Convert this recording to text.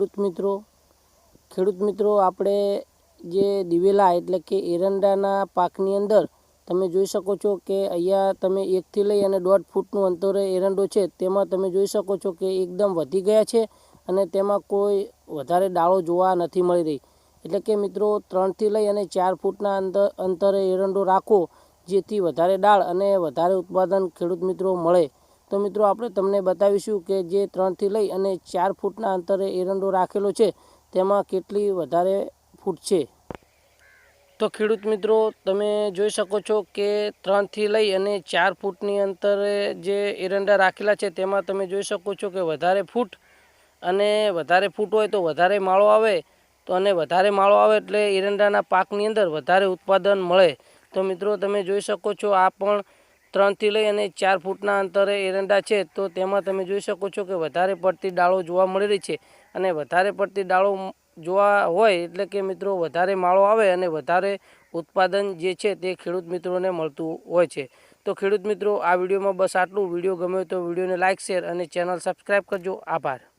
ખેડૂત મિત્રો ખેડૂત મિત્રો, આપણે જે દિવેલા એટલે કે એરંડાના પાકની અંદર તમે જોઈ શકો છો કે અહીંયા તમે એકથી લઈ અને દોઢ ફૂટનું અંતરે એરંડો છે, તેમાં તમે જોઈ શકો છો કે એકદમ વધી ગયા છે અને તેમાં કોઈ વધારે ડાળો જોવા નથી મળી રહી. એટલે કે મિત્રો, ત્રણથી લઈ અને ચાર ફૂટના અંતર, અંતરે એરંડો રાખો, જેથી વધારે ડાળ અને વધારે ઉત્પાદન ખેડૂત મિત્રો મળે. તો મિત્રો આપણે તમને બતાવીશું કે જે ત્રણથી લઈ અને ચાર ફૂટના અંતરે એરંડો રાખેલો છે, તેમાં કેટલી વધારે ફૂટ છે? તો ખેડૂત મિત્રો, તમે જોઈ શકો છો કે ત્રણથી લઈ અને ચાર ફૂટની અંતરે જે એરંડા રાખેલા છે, તેમાં તમે જોઈ શકો છો કે વધારે ફૂટ અને વધારે ફૂટ હોય તો વધારે માળો આવે, તો અને વધારે માળો આવે એટલે એરંડાના પાકની અંદર વધારે ઉત્પાદન મળે. તો મિત્રો, તમે જોઈ શકો છો આ પણ ત્રણથી લઈ અને ચાર ફૂટના અંતરે એરંડા છે, તો તેમાં તમે જોઈ શકો છો કે વધારે પડતી ડાળો જોવા મળી રહી છે. અને વધારે પડતી ડાળો જોવા હોય એટલે કે મિત્રો વધારે માળો આવે અને વધારે ઉત્પાદન જે છે તે ખેડૂત મિત્રોને મળતું હોય છે. તો ખેડૂત મિત્રો, આ વિડીયોમાં બસ આટલું. વીડિયો ગમ્યો તો વિડીયોને લાઇક શેર અને ચેનલ સબસ્ક્રાઈબ કરજો. આભાર.